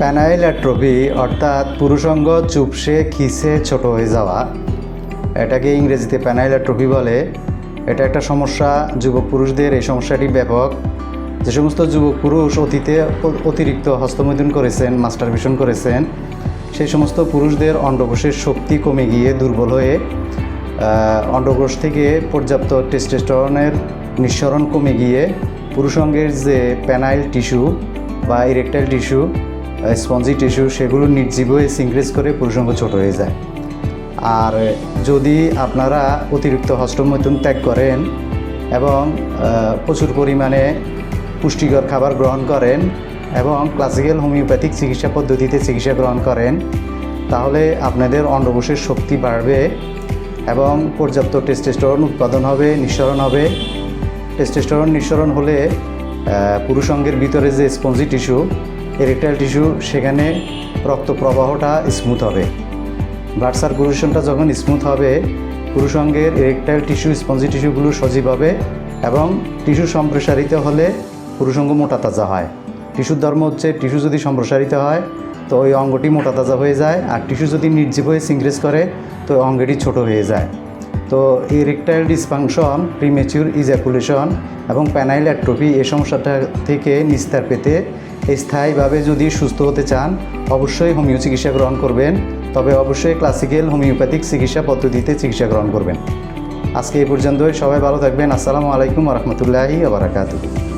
প্যানাইল atrophy অর্থাৎ পুরুষঙ্গ চুপসে খিসে ছোট হয়ে যাওয়া। এটাকে ইংরেজিতে প্যানাইল অ্যাট্রোপি বলে। এটা একটা সমস্যা, যুবক পুরুষদের এই সমস্যাটি ব্যাপক। যে সমস্ত যুবক পুরুষ অতীতে অতিরিক্ত হস্তমৈদন করেছেন, মাস্টারবেশন করেছেন, সেই সমস্ত পুরুষদের অন্ডকোষের শক্তি কমে গিয়ে দুর্বল হয়ে অন্ডকোষ থেকে পর্যাপ্ত টেস্টোস্টেরনের নিঃসরণ কমে গিয়ে পুরুষঙ্গের যে প্যানাইল টিস্যু বা ইরেকটাইল টিস্যু স্পঞ্জি টিস্যু সেগুলো নির্জীব হয়ে সিংক্রেজ করে পুরুষঙ্গ ছোট হয়ে যায়। আর যদি আপনারা অতিরিক্ত হস্তমৈথুন ত্যাগ করেন এবং প্রচুর পরিমাণে পুষ্টিকর খাবার গ্রহণ করেন এবং ক্লাসিক্যাল হোমিওপ্যাথিক চিকিৎসা পদ্ধতিতে চিকিৎসা গ্রহণ করেন, তাহলে আপনাদের অন্ডকোষের শক্তি বাড়বে এবং পর্যাপ্ত টেস্টোস্টেরন উৎপাদন হবে, নিঃসরণ হবে। টেস্টোস্টেরন নিঃসরণ হলে পুরুষঙ্গের ভিতরে যে স্পঞ্জি টিস্যু এরেকটাইল টিস্যু সেখানে রক্ত প্রবাহটা স্মুথ হবে। ব্লাড সার্কুলেশনটা যখন স্মুথ হবে পুরুষঙ্গের এরেকটাইল টিস্যু স্পঞ্জি টিস্যুগুলো সজীব হবে এবং টিস্যু সম্প্রসারিত হলে পুরুষঙ্গ মোটা তাজা হয়। টিস্যুর ধর্ম হচ্ছে টিস্যু যদি সম্প্রসারিত হয়, তো ওই অঙ্গটি মোটা তাজা হয়ে যায়, আর টিস্যু যদি নির্জীব হয়ে সিংক্রেজ করে, তো অঙ্গটি ছোট হয়ে যায়। তো এই ইরেকটাইল ডিসফাংশন প্রিমেচিউর ইজাকুলেশন এবং প্যানাইল অ্যাট্রোপি এই সমস্যাটা থেকে নিস্তার পেতে স্থায়ীভাবে যদি সুস্থ হতে চান, অবশ্যই হোমিও চিকিৎসা গ্রহণ করবেন। তবে অবশ্যই ক্লাসিক্যাল হোমিওপ্যাথিক চিকিৎসা পদ্ধতিতে চিকিৎসা গ্রহণ করবেন। আজকে এই পর্যন্তই। সবাই ভালো থাকবেন। আসসালামু আলাইকুম রহমতুল্লাহি আবরাকাতু